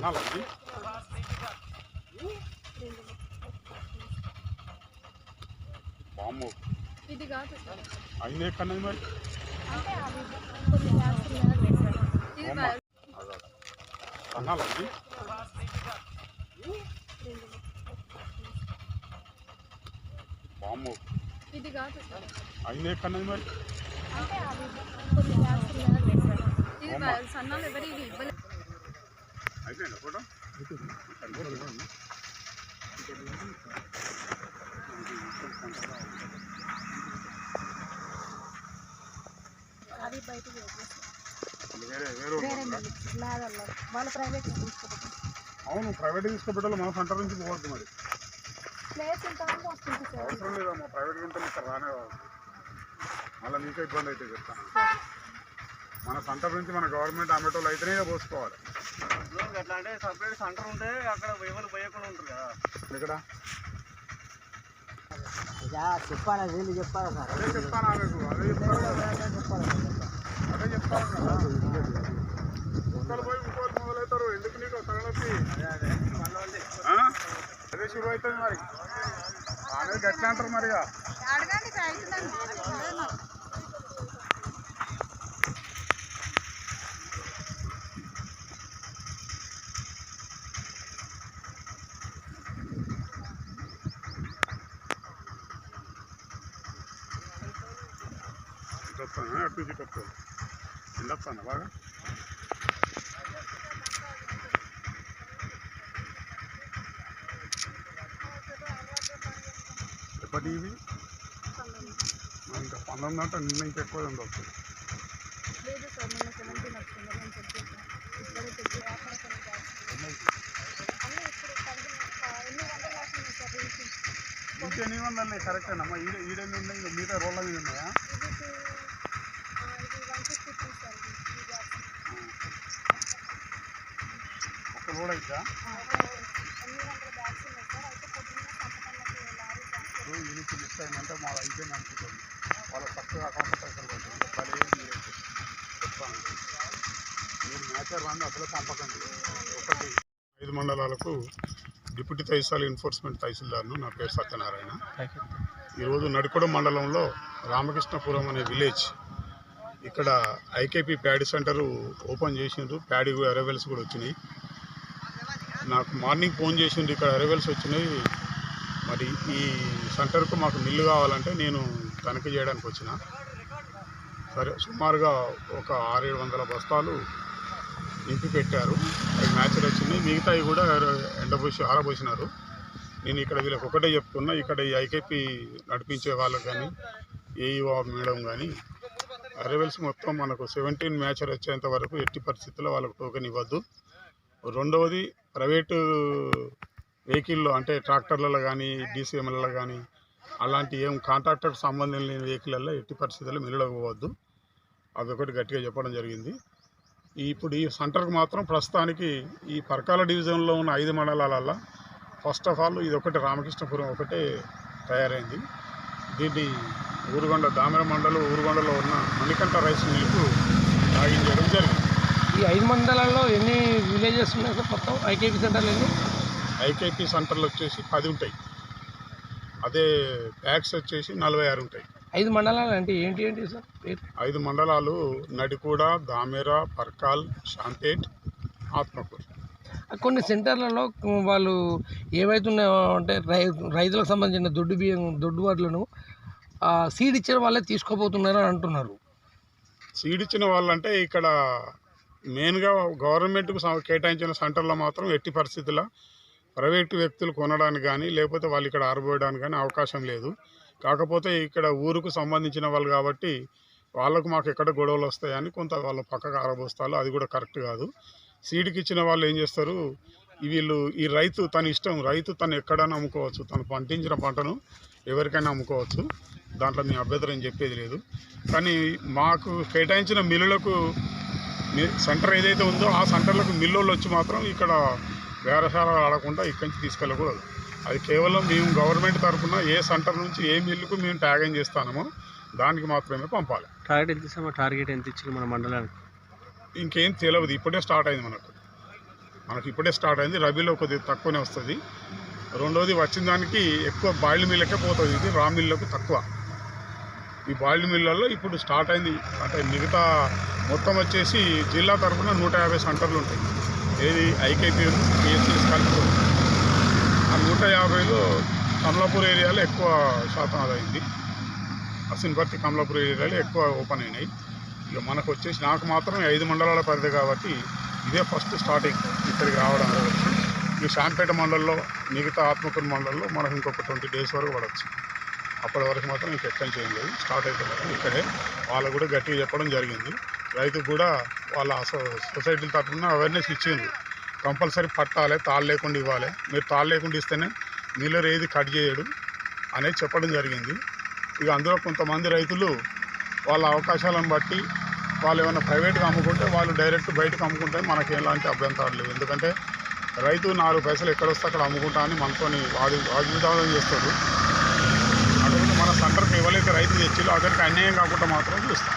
ఇది బాము ఇది కాదు. సార్ అయిన ఎక్కడది మరి? ఉన్నాయి సార్ ఇది కాదు. సార్ అయిన ఎక్కడది మరి. సన్నాలు ఎవరు ఇది ఇవ్వలేదు అయిపోయిందా ఫోటో? అది ప్రైవేట్ అవును ప్రైవేట్ తీసుకోబెట్టాలి మన సెంటర్ నుంచి పోవద్దు మరి. ప్లేస్ ఇంతవరకు వస్తుంది సార్ అవసరం లేదమ్మా ప్రైవేట్ ఉంటే ఇక్కడ రానే మళ్ళీ మీకే ఇబ్బంది అయితే చెప్తాను. మన సెంటర్ నుంచి మన గవర్నమెంట్ అమ్మేటోళ్ళు అయితేనే పోసుకోవాలి. ఇప్పుడు ఎట్లా అంటే సపరేట్ సెంటర్ ఉంటే అక్కడ ఎవరు పోయకుండా ఉంటారు కదా. ఇక్కడ ఇక చెప్పాలి వీళ్ళు చెప్పాలి సార్? అదే చెప్తాను ఆమెకు అదే చెప్తాను కదా. అదే చెప్తాను కదా. ఒక్కరు పోయి ఇంకోరు మొదలవుతారు ఎందుకు నీకు తలనొప్పి? అదే శురు అవుతుంది మరి. ఆమె గట్లా అంటారు మరి ఇక. అడగండి సార్ అవుతుందండి ఇటు వస్తాను అటు నుంచి ఇటు వస్తాను ఎండ వస్తాను బాగా ఎప్పటి ఇవి ఇంకా పంతొమ్మిది అంటే నిన్న ఇంకా ఎక్కువ ఉండవచ్చు లేదు సార్ మొన్న సెవెంటీన్ వచ్చింది నేను చెక్ చేసాను ఇప్పుడే చెక్ చేసి అక్కడ కొన్ని గ్యాస్ అన్నీ ఇప్పుడు పదిహేను ఎన్ని వందలు వస్తున్నాయి సార్ రీచి ఇంకే ఎన్ని వందలు కరెక్టేనమ్మా ఈడ ఈడెన్ని ఉన్నాయి ఇంకా మిగతా రోడ్ల మీద ఉన్నాయా ఇది టూ ఇది వన్ ఫిఫ్టీ టూ సార్ ఇది ఈ గ్యాస్ ఒక రోడ్ అయితే ఎన్ని వందల బ్యాగ్స్ ఉన్నాయి సార్ అయితే పొద్దున్న సంతకాలకు లారీ ఇప్పుడు యూనిట్ మిస్ అయిందంటే మా అయిపోయింది అనుకుంటుంది వాళ్ళ చక్కగా అకౌంట్ పైసలు పడుతుంది చెప్పాలి చెప్తాను మీరు అసలు పంపకండి ఒకటి ఐదు మండలాలకు డిప్యూటీ తహసీల్ ఎన్ఫోర్స్మెంట్ తహసీల్దార్ను నా పేరు సత్యనారాయణ. ఈరోజు నడికొడ మండలంలో రామకృష్ణపురం అనే విలేజ్ ఇక్కడ ఐకేపీ ప్యాడీ సెంటర్ ఓపెన్ చేసిండ్రు. ప్యాడీ అరైవల్స్ కూడా వచ్చినాయి. నాకు మార్నింగ్ ఫోన్ చేసింది ఇక్కడ అరైవల్స్ వచ్చినాయి. మరి ఈ సెంటర్కు మాకు మిల్లు కావాలంటే నేను తనిఖీ చేయడానికి వచ్చిన. సరే సుమారుగా ఒక ఆరేడు వందల బస్తాలు నింపి పెట్టారు. అవి మ్యాచ్లు వచ్చినాయి. మిగతావి కూడా ఎండబోసి ఆరబోసినారు. నేను ఇక్కడ వీళ్ళకి ఒకటే చెప్తున్నా ఇక్కడ ఈ ఐకేపీ నడిపించే వాళ్ళకి కానీ ఏఈఓ మేడం కానీ అరైవల్స్ మొత్తం మనకు సెవెంటీన్ మ్యాచ్లు వచ్చేంత వరకు ఎట్టి పరిస్థితుల్లో వాళ్ళకు టోకెన్ ఇవ్వద్దు. రెండవది ప్రైవేటు వెహికల్లో అంటే ట్రాక్టర్లలో కానీ డీసీఎంలలో కానీ అలాంటి ఏం కాంట్రాక్టర్ సంబంధం లేని వెహికల్లో ఎట్టి పరిస్థితుల్లో మిల్లులకు అదొకటి గట్టిగా చెప్పడం జరిగింది. ఇప్పుడు ఈ సెంటర్కి మాత్రం ప్రస్తుతానికి ఈ పరకాల డివిజన్లో ఉన్న ఐదు మండలాలల్లో ఫస్ట్ ఆఫ్ ఆల్ ఇది ఒకటి రామకృష్ణపురం ఒకటే తయారైంది. దీన్ని ఊరుగొండ దామెర మండలం ఊరుగొండలో ఉన్న మణికంఠ రైస్ మిల్కు తాగించడం జరిగింది. ఈ ఐదు మండలాల్లో ఎన్ని విలేజెస్ ఉన్నాయి సార్ మొత్తం? ఐకేపీ సెంటర్లు ఎన్ని? ఐకేపీ సెంటర్లు వచ్చేసి పది ఉంటాయి. అదే బ్యాగ్స్ వచ్చేసి నలభై ఆరు ఉంటాయి. ఐదు మండలాలు అంటే ఏంటి ఏంటి సార్? ఐదు మండలాలు నడికూడ దామెర పర్కాల్ షాంపేట్ ఆత్మకూరు. కొన్ని సెంటర్లలో వాళ్ళు ఏవైతున్నాయో అంటే రై రైతులకు సంబంధించిన దొడ్డు బియ్యం దొడ్డు వడ్లను సీడ్ ఇచ్చిన వాళ్ళే తీసుకోబోతున్నారు అని అంటున్నారు. సీడ్ ఇచ్చిన వాళ్ళంటే ఇక్కడ మెయిన్గా గవర్నమెంట్కు కేటాయించిన సెంటర్లో మాత్రం ఎట్టి పరిస్థితుల్లో ప్రైవేటు వ్యక్తులు కొనడానికి కానీ లేకపోతే వాళ్ళు ఇక్కడ ఆరబోయడానికి కానీ అవకాశం లేదు. కాకపోతే ఇక్కడ ఊరుకు సంబంధించిన వాళ్ళు కాబట్టి వాళ్ళకు మాకు ఎక్కడ గొడవలు వస్తాయని కొంత వాళ్ళ పక్కకు ఆరబోస్తారు. అది కూడా కరెక్ట్ కాదు. సీడ్కి ఇచ్చిన వాళ్ళు ఏం చేస్తారు? వీళ్ళు ఈ రైతు తన ఇష్టం రైతు తను ఎక్కడైనా అమ్ముకోవచ్చు. తను పండించిన పంటను ఎవరికైనా అమ్ముకోవచ్చు. దాంట్లో మీ అభ్యంతరం చెప్పేది లేదు. కానీ మాకు కేటాయించిన మిల్లులకు సెంటర్ ఏదైతే ఉందో ఆ సెంటర్లకు మిల్లులు వచ్చి మాత్రం ఇక్కడ బేరసాల ఆడకుండా ఇక్కడి నుంచి తీసుకెళ్ళకూడదు. అది కేవలం మేము గవర్నమెంట్ తరఫున ఏ సెంటర్ నుంచి ఏ మిల్లుకు మేము ట్యాగన్ చేస్తామో దానికి మాత్రమే పంపాలి. టార్గెట్ ఎంత ఇస్తామో టార్గెట్ ఎంత ఇచ్చింది మన మండలానికి? ఇంకేం తెలియదు ఇప్పుడే స్టార్ట్ అయింది మనకు. మనకి ఇప్పుడే స్టార్ట్ అయింది రబీలో కొద్దిగా తక్కువనే వస్తుంది. రెండోది వచ్చిన దానికి ఎక్కువ బాయిల్డ్ మిల్లకే పోతుంది ఇది రా మిల్లకు తక్కువ. ఈ బాయిల్డ్ మిల్లలో ఇప్పుడు స్టార్ట్ అయింది అంటే మిగతా మొత్తం వచ్చేసి జిల్లా తరఫున నూట యాభై సెంటర్లు ఉంటాయి. ఏది ఐకేపీ పిఎస్సీస్ కలిపి ఆ నూట యాభైలో కమలాపూర్ ఏరియాలో ఎక్కువ శాతం అదైంది. అసిన్పర్తి కమలాపూర్ ఏరియాలో ఎక్కువ ఓపెన్ అయినాయి. ఇక మనకు వచ్చేసి నాకు మాత్రం ఐదు మండలాల పరిధి కాబట్టి ఇదే ఫస్ట్ స్టార్టింగ్ ఇక్కడికి రావడం అనేది ఈ శాంపేట మండలంలో మిగతా ఆత్మకూరు మండలంలో మనకు ఇంకొక ట్వంటీ డేస్ వరకు పడవచ్చు. అప్పటి వరకు మాత్రం ఇంక ఎక్కడి చేయలేదు స్టార్ట్ అయితే ఇక్కడే వాళ్ళు కూడా గట్టిగా చెప్పడం జరిగింది. రైతుకు కూడా వాళ్ళ సొసైటీల తరఫున అవేర్నెస్ ఇచ్చింది కంపల్సరీ పట్టాలి తాళ్ళు లేకుండా ఇవ్వాలి. మీరు తాళ్ళు లేకుండా ఇస్తేనే మిల్లర్ ఏది కట్ చేయడు అనేది చెప్పడం జరిగింది. ఇక అందులో కొంతమంది రైతులు వాళ్ళ అవకాశాలను బట్టి వాళ్ళు ఏమైనా ప్రైవేట్గా అమ్ముకుంటే వాళ్ళు డైరెక్ట్ బయటకు అమ్ముకుంటే మనకి ఎలాంటి అభ్యంతరాలు లేవు. ఎందుకంటే రైతు నాలుగు పైసలు ఎక్కడ వస్తే అక్కడ అమ్ముకుంటా అని మనతోని వాది వాగ్విధానం చేస్తాడు. అటువంటి మన సెంటర్కి ఇవ్వలేక రైతు తెచ్చి అతనికి అన్యాయం కాకుండా మాత్రం చూస్తాం